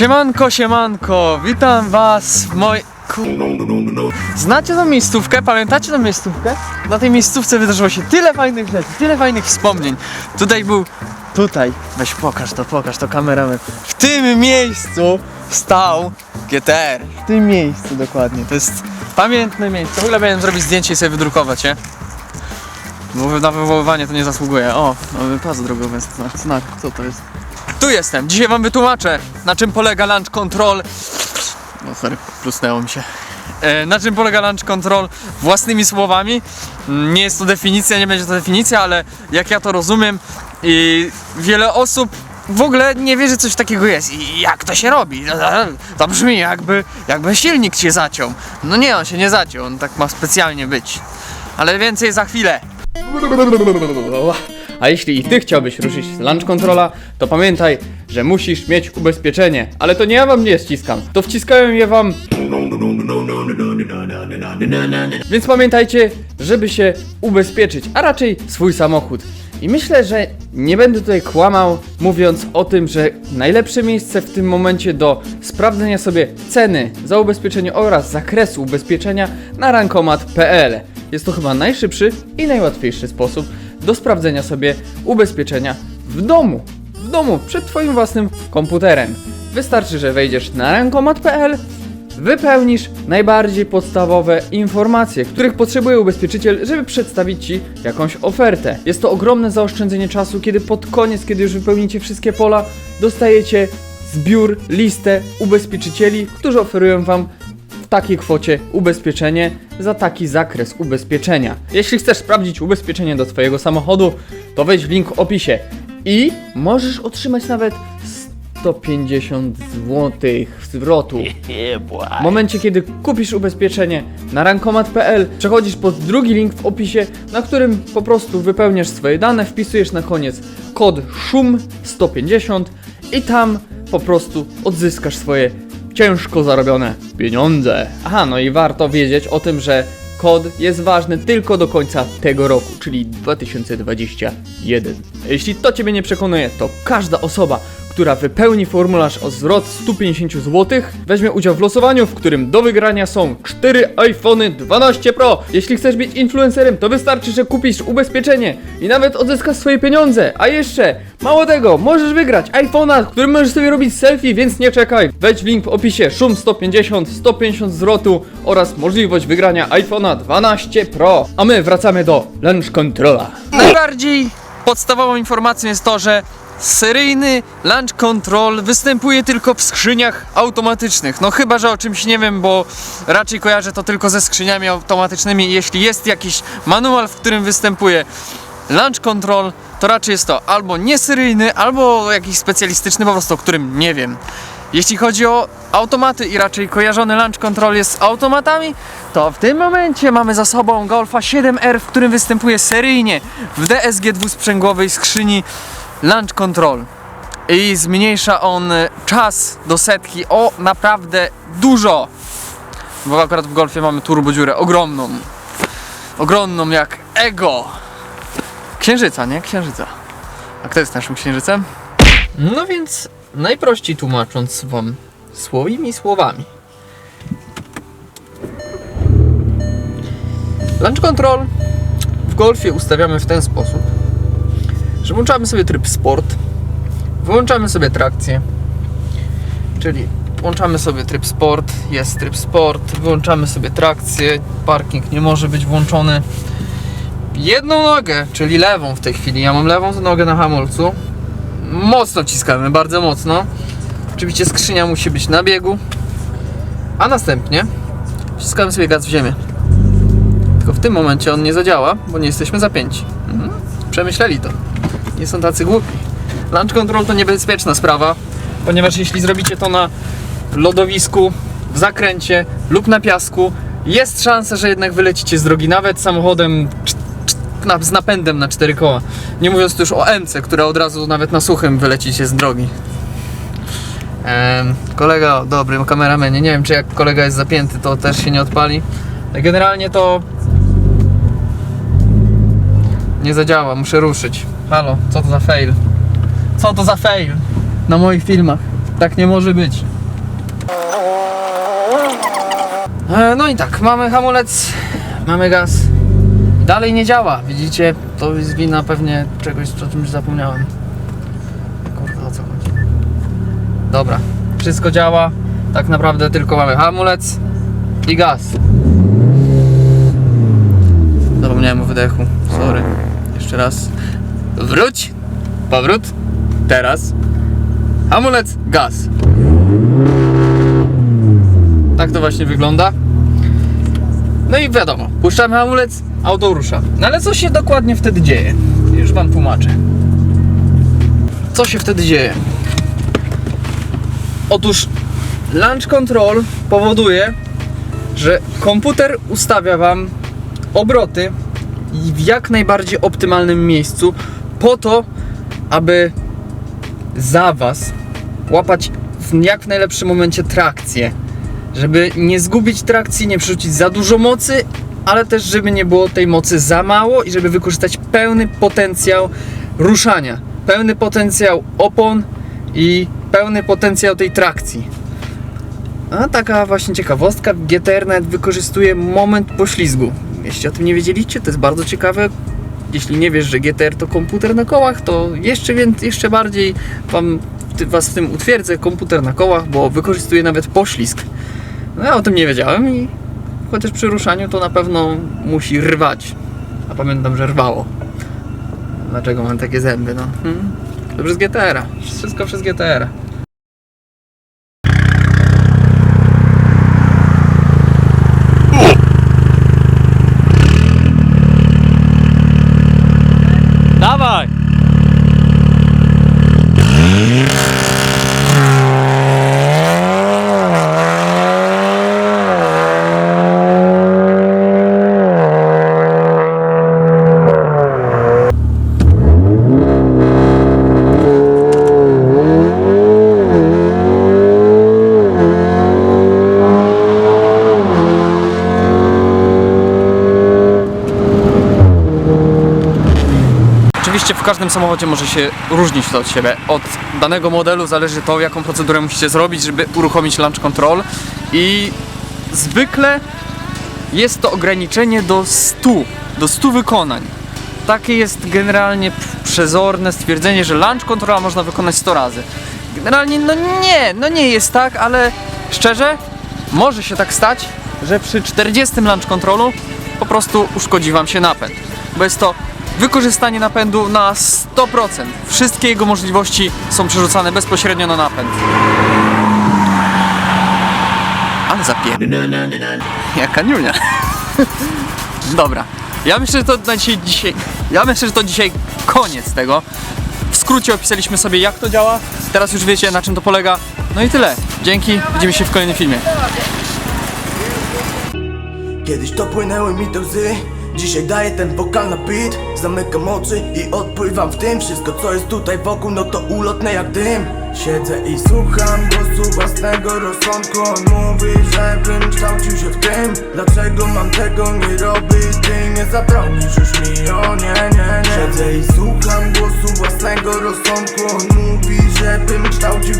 Siemanko, siemanko, witam was w mojej... Znacie tą miejscówkę? Pamiętacie tą miejscówkę? Na tej miejscówce wydarzyło się tyle fajnych rzeczy, tyle fajnych wspomnień. Tutaj był... Tutaj, weź pokaż to, pokaż to kamerę. W tym miejscu stał GTR. W tym miejscu dokładnie. To jest pamiętne miejsce. W ogóle miałem zrobić zdjęcie i sobie wydrukować, nie? Bo na wywoływanie to nie zasługuje. O, mamy pas drogowy, znak, znak. Co to jest? Tu jestem. Dzisiaj wam wytłumaczę, na czym polega Launch Control. No sorry, plusnęło mi się. E, na czym polega Launch Control własnymi słowami. Mm, Nie jest to definicja, nie będzie to definicja, ale jak ja to rozumiem i wiele osób w ogóle nie wie, że coś takiego jest. I jak to się robi? To, to brzmi jakby, jakby silnik się zaciął. No nie, on się nie zaciął, on tak ma specjalnie być. Ale więcej za chwilę. A jeśli i ty chciałbyś ruszyć z Launch Controla, to pamiętaj, że musisz mieć ubezpieczenie. Ale to nie ja wam nie ściskam, to wciskają je wam. Więc pamiętajcie, żeby się ubezpieczyć, a raczej swój samochód. I myślę, że nie będę tutaj kłamał, mówiąc o tym, że najlepsze miejsce w tym momencie do sprawdzenia sobie ceny za ubezpieczenie oraz zakresu ubezpieczenia na rankomat.pl. Jest to chyba najszybszy i najłatwiejszy sposób do sprawdzenia sobie ubezpieczenia w domu. W domu, przed Twoim własnym komputerem. Wystarczy, że wejdziesz na rankomat.pl, wypełnisz najbardziej podstawowe informacje, których potrzebuje ubezpieczyciel, żeby przedstawić Ci jakąś ofertę. Jest to ogromne zaoszczędzenie czasu, kiedy pod koniec, kiedy już wypełnicie wszystkie pola, dostajecie zbiór, listę ubezpieczycieli, którzy oferują Wam takiej kwocie ubezpieczenie za taki zakres ubezpieczenia. Jeśli chcesz sprawdzić ubezpieczenie do Twojego samochodu, to wejdź w link w opisie i możesz otrzymać nawet 150 zł zwrotu. W momencie, kiedy kupisz ubezpieczenie na rankomat.pl, przechodzisz pod drugi link w opisie, na którym po prostu wypełniasz swoje dane, wpisujesz na koniec kod SZUM150 i tam po prostu odzyskasz swoje ciężko zarobione pieniądze. Aha, no i warto wiedzieć o tym, że kod jest ważny tylko do końca tego roku, czyli 2021. Jeśli to Ciebie nie przekonuje, to każda osoba, która wypełni formularz o zwrot 150 zł, weźmie udział w losowaniu, w którym do wygrania są 4 iPhony 12 Pro. Jeśli chcesz być influencerem, to wystarczy, że kupisz ubezpieczenie i nawet odzyskasz swoje pieniądze. A jeszcze, mało tego, możesz wygrać iPhone'a, którym możesz sobie robić selfie, więc nie czekaj. Wejdź w link w opisie, szum 150, 150 zwrotu oraz możliwość wygrania iPhone'a 12 Pro. A my wracamy do Launch Controla. Najbardziej podstawową informacją jest to, że seryjny Launch Control występuje tylko w skrzyniach automatycznych. No chyba, że o czymś nie wiem, bo raczej kojarzę to tylko ze skrzyniami automatycznymi. Jeśli jest jakiś manual, w którym występuje Launch Control, to raczej jest to albo nieseryjny, albo jakiś specjalistyczny, po prostu o którym nie wiem. Jeśli chodzi o automaty i raczej kojarzony Launch Control jest z automatami, to w tym momencie mamy za sobą Golfa 7R, w którym występuje seryjnie w DSG dwusprzęgłowej skrzyni Launch Control. I zmniejsza on e, czas do setki o naprawdę dużo. Bo akurat w Golfie mamy turbodziurę ogromną. Ogromną jak ego. Księżyca, nie? Księżyca. A kto jest naszym księżycem? No więc najprościej tłumacząc wam swoimi słowami. Launch Control w Golfie ustawiamy w ten sposób, włączamy sobie tryb sport, wyłączamy sobie trakcję, czyli włączamy sobie tryb sport, jest tryb sport, wyłączamy sobie trakcję, parking nie może być włączony. Jedną nogę, czyli lewą w tej chwili, ja mam lewą nogę na hamulcu, mocno wciskamy, bardzo mocno. Oczywiście skrzynia musi być na biegu, a następnie wciskamy sobie gaz w ziemię. Tylko w tym momencie on nie zadziała, bo nie jesteśmy zapięci. Mhm. Przemyśleli to. Nie są tacy głupi. Launch control to niebezpieczna sprawa, ponieważ jeśli zrobicie to na lodowisku, w zakręcie lub na piasku, jest szansa, że jednak wylecicie z drogi, nawet samochodem z napędem na cztery koła. Nie mówiąc już o MC, która od razu nawet na suchym wylecicie z drogi. Em, kolega, dobry kameramenie, nie wiem czy jak kolega jest zapięty, to też się nie odpali. Generalnie to nie zadziała, muszę ruszyć. Halo, co to za fail? Co to za fail? Na moich filmach. Tak nie może być. E, no i tak, mamy hamulec, mamy gaz. Dalej nie działa, widzicie? To jest wina pewnie czegoś, o czymś zapomniałem. Kurde, o co chodzi? Dobra, wszystko działa. Tak naprawdę tylko mamy hamulec i gaz. Zapomniałem o wydechu, sorry. Jeszcze raz. Wróć. Powrót. Teraz. Hamulec, gaz. Tak to właśnie wygląda. No i wiadomo, puszczamy hamulec, auto rusza. No ale co się dokładnie wtedy dzieje? Już wam tłumaczę. Co się wtedy dzieje? Otóż launch control powoduje, że komputer ustawia wam obroty w jak najbardziej optymalnym miejscu po to, aby za was łapać w jak w najlepszym momencie trakcję. Żeby nie zgubić trakcji, nie przerzucić za dużo mocy, ale też żeby nie było tej mocy za mało i żeby wykorzystać pełny potencjał ruszania, pełny potencjał opon i pełny potencjał tej trakcji. A taka właśnie ciekawostka, GTR nawet wykorzystuje moment poślizgu. Jeśli o tym nie wiedzieliście, to jest bardzo ciekawe. Jeśli nie wiesz, że GTR to komputer na kołach, to jeszcze, więcej, jeszcze bardziej wam, was w tym utwierdzę, komputer na kołach, bo wykorzystuje nawet poślizg. No ja o tym nie wiedziałem i chociaż przy ruszaniu to na pewno musi rwać. A pamiętam, że rwało. Dlaczego mam takie zęby, no? Hmm? To przez GTR-a. Wszystko przez GTR-a. Dawaj! Oczywiście w każdym samochodzie może się różnić to od siebie. Od danego modelu zależy to, jaką procedurę musicie zrobić, żeby uruchomić launch control i zwykle jest to ograniczenie do 100, do 100 wykonań. Takie jest generalnie przezorne stwierdzenie, że launch controla można wykonać 100 razy. Generalnie no nie, no nie jest tak, ale szczerze może się tak stać, że przy 40 launch controlu po prostu uszkodzi Wam się napęd. Bo jest to wykorzystanie napędu na 100%. Wszystkie jego możliwości są przerzucane bezpośrednio na napęd. Ale zapier... Jaka niunia. Dobra. Ja myślę, że to dzisiaj, dzisiaj... Ja myślę, że to dzisiaj koniec tego. W skrócie opisaliśmy sobie jak to działa. Teraz już wiecie na czym to polega. No i tyle. Dzięki. Widzimy się w kolejnym filmie. Kiedyś to płynęły mi do łzy Dzisiaj daję ten wokal na beat. Zamykam oczy i odpływam w tym Wszystko co jest tutaj wokół no to ulotne jak dym. Siedzę i słucham głosu własnego rozsądku. On mówi, żebym kształcił się w tym. Dlaczego mam tego nie robić? Ty nie zabronisz już mi, o nie, nie, nie. Siedzę i słucham głosu własnego rozsądku. On mówi, żebym kształcił się